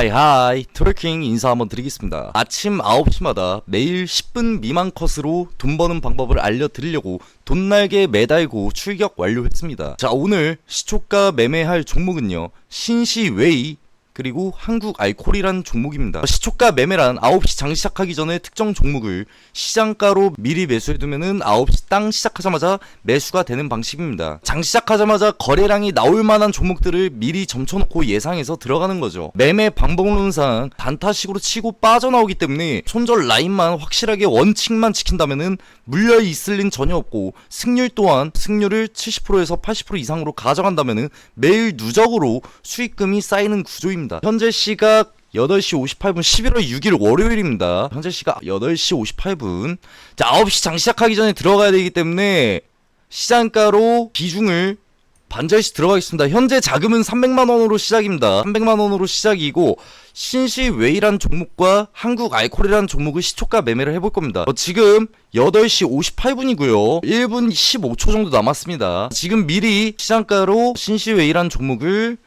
하이하이. 트월킹 인사 한번 드리겠습니다. 아침 9시마다 매일 10분 미만 컷으로 돈 버는 방법을 알려드리려고 돈날개 매달고 출격 완료했습니다. 자 오늘 시초가 매매할 종목은요. 신시웨이 그리고 한국 알콜이란 종목입니다. 시초가 매매란 9시 장 시작하기 전에 특정 종목을 시장가로 미리 매수해두면은 9시 땅 시작하자마자 매수가 되는 방식입니다. 장 시작하자마자 거래량이 나올 만한 종목들을 미리 점쳐놓고 예상해서 들어가는 거죠. 매매 방법론상 단타식으로 치고 빠져나오기 때문에 손절 라인만 확실하게 원칙만 지킨다면은 물려 있을 린 전혀 없고 승률 또한 승률을 70%에서 80% 이상으로 가져간다면은 매일 누적으로 수익금이 쌓이는 구조입니다. 현재 시각 8시 58분 11월 6일 월요일입니다. 현재 시각 8시 58분. 자, 9시 장 시작하기 전에 들어가야 되기 때문에 시장가로 비중을 반절씩 들어가겠습니다. 현재 자금은 300만 원으로 시작입니다. 300만 원으로 시작이고 신시웨이란 종목과 한국 알콜이라는 종목을 시초가 매매를 해볼 겁니다. 어, 지금 8시 58분이고요. 1분 15초 정도 남았습니다. 지금 미리 시장가로 신시웨이란 종목을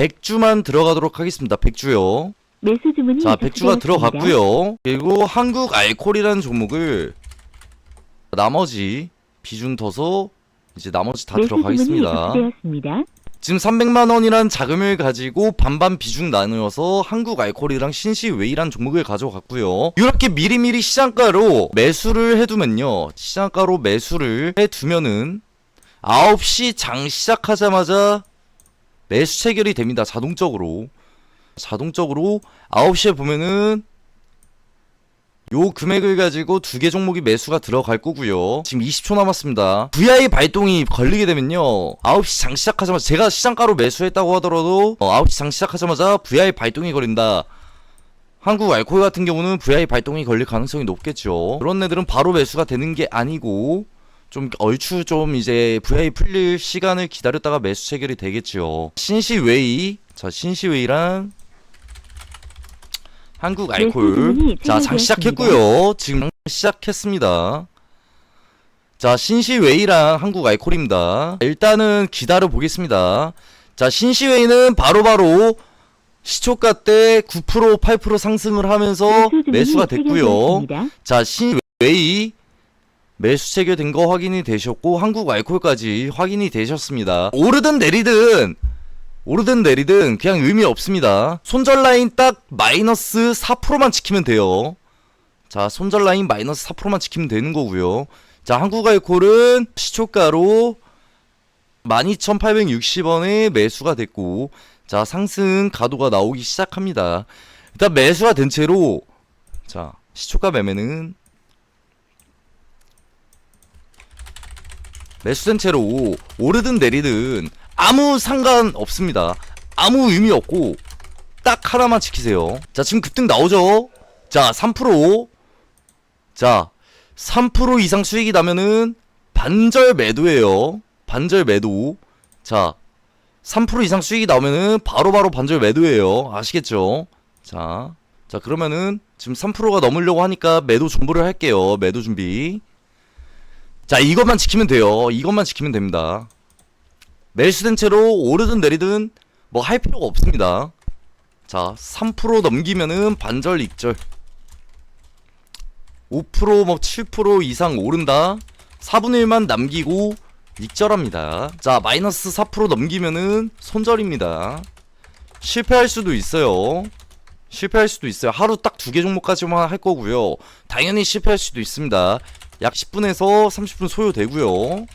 100주만 들어가도록 하겠습니다. 100주요. 매수 주문이 자, 100주가 접수되었습니다. 들어갔고요. 그리고 한국 알콜이라는 종목을 나머지 비중 둬서 이제 나머지 다 매수 들어가겠습니다. 지금 300만 원이란 자금을 가지고 반반 비중 나누어서 한국 알콜이랑 신시웨이란 종목을 가져갔고요. 이렇게 미리미리 시장가로 매수를 해두면요. 시장가로 매수를 해두면은 9시 장 시작하자마자 매수 체결이 됩니다. 자동적으로. 자동적으로 9시에 보면은 요 금액을 가지고 두 개 종목이 매수가 들어갈 거고요. 지금 20초 남았습니다. VI 발동이 걸리게 되면요. 9시 장 시작하자마자 제가 시장가로 매수했다고 하더라도 어, 9시 장 시작하자마자 VI 발동이 걸린다. 한국 알코올 같은 경우는 VI 발동이 걸릴 가능성이 높겠죠. 그런 애들은 바로 매수가 되는 게 아니고 좀 얼추 좀 이제 VI 풀릴 시간을 기다렸다가 매수 체결이 되겠죠. 신시웨이 자 신시웨이랑 한국 알콜 주문이 자장 체결되었습니다. 시작했고요. 지금 시작했습니다. 자 신시웨이랑 한국 알콜입니다. 일단은 기다려 보겠습니다. 자 신시웨이는 바로바로 시초가 때 9% 8% 상승을 하면서 매수 매수가 됐고요. 자, 신웨이 매수 체결된 거 확인이 되셨고 한국 알콜까지 확인이 되셨습니다. 오르든 내리든 오르든 내리든 그냥 의미 없습니다. 손절 라인 딱 마이너스 4%만 지키면 돼요. 자, 손절 라인 마이너스 4%만 지키면 되는 거고요. 자, 한국 알콜은 시초가로 12,860원에 매수가 됐고 자, 상승 가도가 나오기 시작합니다. 일단 매수가 된 채로 자, 시초가 매매는 매수된 채로 오르든 내리든 아무 상관 없습니다. 아무 의미 없고 딱 하나만 지키세요. 자, 지금 급등 나오죠? 자, 3%. 자, 3% 이상 수익이 나면은 반절 매도예요. 반절 매도. 자, 3% 이상 수익이 나오면은 바로바로 반절 매도예요. 아시겠죠? 자, 자 그러면은 지금 3%가 넘으려고 하니까 매도 준비를 할게요. 매도 준비. 자, 이것만 지키면 돼요. 이것만 지키면 됩니다. 매수된 채로 오르든 내리든 뭐 할 필요가 없습니다. 자, 3% 넘기면은 반절 익절. 5%뭐 7% 이상 오른다. 4분의 1만 남기고 익절합니다. 자, 마이너스 4% 넘기면은 손절입니다. 실패할 수도 있어요. 실패할 수도 있어요. 하루 딱 두 개 종목까지만 할 거고요. 당연히 실패할 수도 있습니다. 약 10분에서 30분 소요되고요.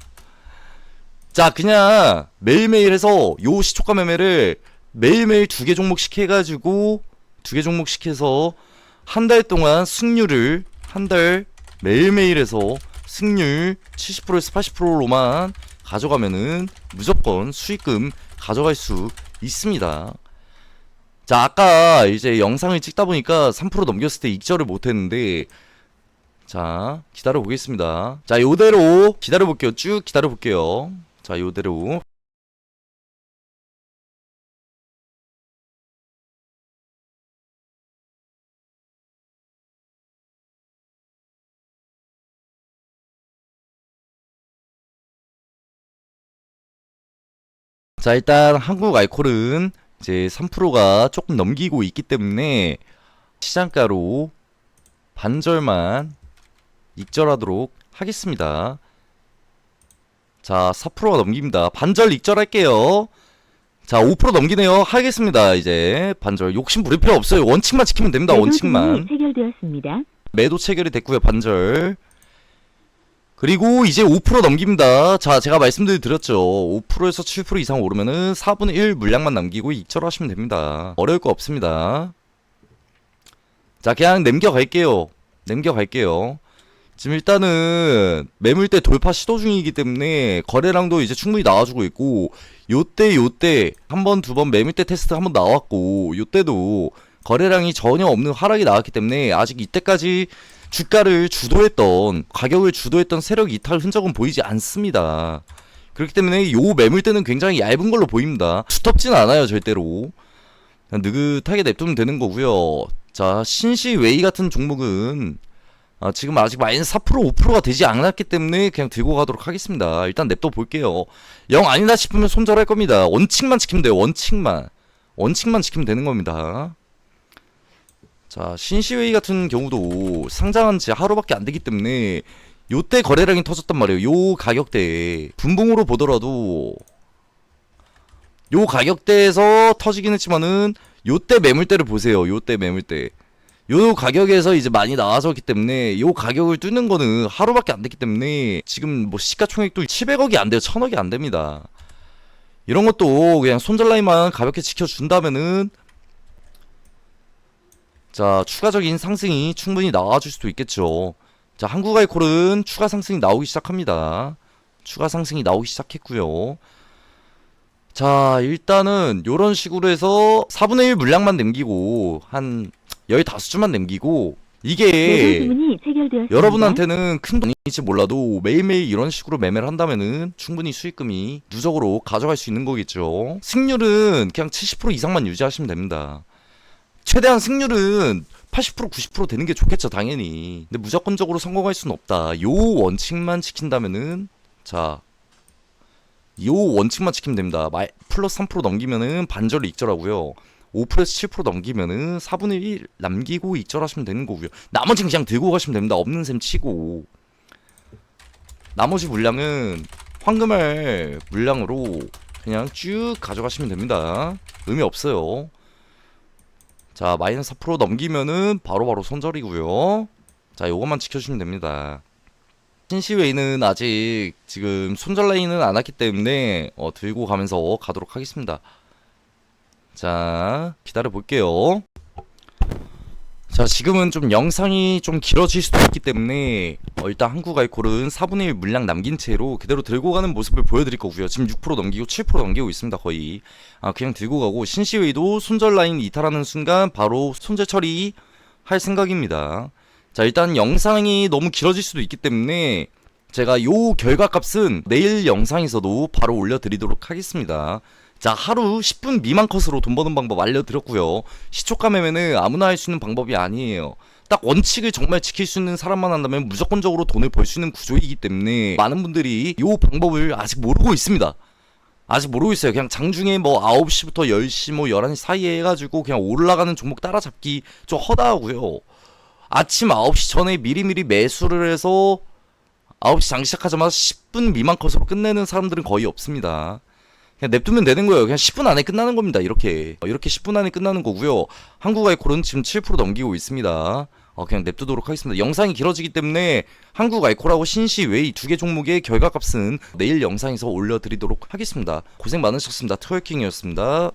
자, 그냥 매일매일 해서 요 시초가 매매를 매일매일 두 개 종목씩 해가지고 두 개 종목씩 해서 한 달 동안 승률을 한 달 매일매일 해서 승률 70%에서 80%로만 가져가면은 무조건 수익금 가져갈 수 있습니다. 자, 아까 이제 영상을 찍다 보니까 3% 넘겼을 때 익절을 못 했는데 자, 기다려 보겠습니다. 자, 요대로 기다려 볼게요. 쭉 기다려 볼게요. 자, 요대로 자, 일단 한국 알콜은 이제 3%가 조금 넘기고 있기 때문에 시장가로 반절만 익절하도록 하겠습니다. 자, 4%가 넘깁니다. 반절 익절할게요. 자, 5% 넘기네요. 하겠습니다. 이제 반절 욕심 부릴 필요 없어요. 원칙만 지키면 됩니다. 원칙만. 체결되었습니다. 매도 체결이 됐고요. 반절. 그리고 이제 5% 넘깁니다. 자, 제가 말씀드렸죠. 5%에서 7% 이상 오르면은 4분의 1 물량만 남기고 익절하시면 됩니다. 어려울 거 없습니다. 자, 그냥 남겨갈게요. 남겨갈게요. 지금 일단은 매물대 돌파 시도 중이기 때문에 거래량도 이제 충분히 나와주고 있고 요때 요때 한 번 두 번 매물대 테스트 한 번 나왔고 요때도 거래량이 전혀 없는 하락이 나왔기 때문에 아직 이때까지 주가를 주도했던 가격을 주도했던 세력 이탈 흔적은 보이지 않습니다. 그렇기 때문에 요 매물대는 굉장히 얇은 걸로 보입니다. 두텁진 않아요 절대로. 그냥 느긋하게 냅두면 되는 거고요. 자 신시 웨이 같은 종목은 아, 지금 아직 마이너스 4% 5%가 되지 않았기 때문에 그냥 들고 가도록 하겠습니다. 일단 냅둬 볼게요. 영 아니다 싶으면 손절할 겁니다. 원칙만 지키면 돼요. 원칙만. 원칙만 지키면 되는 겁니다. 자, 신시웨이 같은 경우도 상장한 지 하루밖에 안 되기 때문에 요때 거래량이 터졌단 말이에요. 요 가격대에 분봉으로 보더라도 요 가격대에서 터지긴 했지만은 요때 매물대를 보세요. 요때 매물대. 요 가격에서 이제 많이 나와졌기 때문에 요 가격을 뚫는 거는 하루밖에 안 됐기 때문에 지금 뭐 시가총액도 700억이 안 돼요. 1000억이 안 됩니다. 이런 것도 그냥 손절 라인만 가볍게 지켜준다면은 자 추가적인 상승이 충분히 나와줄 수도 있겠죠. 자 한국알콜은 추가 상승이 나오기 시작합니다. 추가 상승이 나오기 시작했고요. 자 일단은 요런 식으로 해서 4분의 1 물량만 남기고 한 15주만 남기고 이게 체결되었습니다. 여러분한테는 큰 돈일지 몰라도 매일매일 이런 식으로 매매를 한다면은 충분히 수익금이 누적으로 가져갈 수 있는 거겠죠. 승률은 그냥 70% 이상만 유지하시면 됩니다. 최대한 승률은 80% 90% 되는 게 좋겠죠, 당연히. 근데 무조건적으로 성공할 수는 없다. 요 원칙만 지킨다면은 자. 요 원칙만 지키면 됩니다. 마- 플러스 3% 넘기면은 반절을 익절하고요. 5%에서 7% 넘기면은 4분의 1 남기고 익절하시면 되는 거고요. 나머지는 그냥 들고 가시면 됩니다. 없는 셈 치고. 나머지 물량은 황금알 물량으로 그냥 쭉 가져가시면 됩니다. 의미 없어요. 자, 마이너스 4% 넘기면은 바로 바로 손절이고요. 자, 요것만 지켜주시면 됩니다. 신시웨이는 아직 지금 손절 라인은 안 왔기 때문에 어, 들고 가면서 가도록 하겠습니다. 자, 기다려 볼게요. 자, 지금은 좀 영상이 좀 길어질 수도 있기 때문에 어, 일단 한국 알콜은 4분의 1 물량 남긴 채로 그대로 들고 가는 모습을 보여드릴 거고요. 지금 6% 넘기고 7% 넘기고 있습니다, 거의. 아, 그냥 들고 가고 신시웨이도 손절 라인 이탈하는 순간 바로 손절 처리 할 생각입니다. 자, 일단 영상이 너무 길어질 수도 있기 때문에 제가 요 결과값은 내일 영상에서도 바로 올려드리도록 하겠습니다. 자, 하루 10분 미만 컷으로 돈 버는 방법 알려드렸고요. 시초가 매매는 아무나 할 수 있는 방법이 아니에요. 딱 원칙을 정말 지킬 수 있는 사람만 한다면 무조건적으로 돈을 벌 수 있는 구조이기 때문에 많은 분들이 요 방법을 아직 모르고 있습니다. 아직 모르고 있어요. 그냥 장중에 뭐 9시부터 10시 뭐 11시 사이에 해가지고 그냥 올라가는 종목 따라잡기 좀 허다하고요. 아침 9시 전에 미리미리 매수를 해서 9시 장 시작하자마자 10분 미만 컷으로 끝내는 사람들은 거의 없습니다. 그냥 냅두면 되는 거예요. 그냥 10분 안에 끝나는 겁니다. 이렇게. 어, 이렇게 10분 안에 끝나는 거고요. 한국 아이 콜은 지금 7% 넘기고 있습니다. 어, 그냥 냅두도록 하겠습니다. 영상이 길어지기 때문에 한국 아이콜하고 신시 웨이 두 개 종목의 결과값은 내일 영상에서 올려드리도록 하겠습니다. 고생 많으셨습니다. 트월킹이었습니다.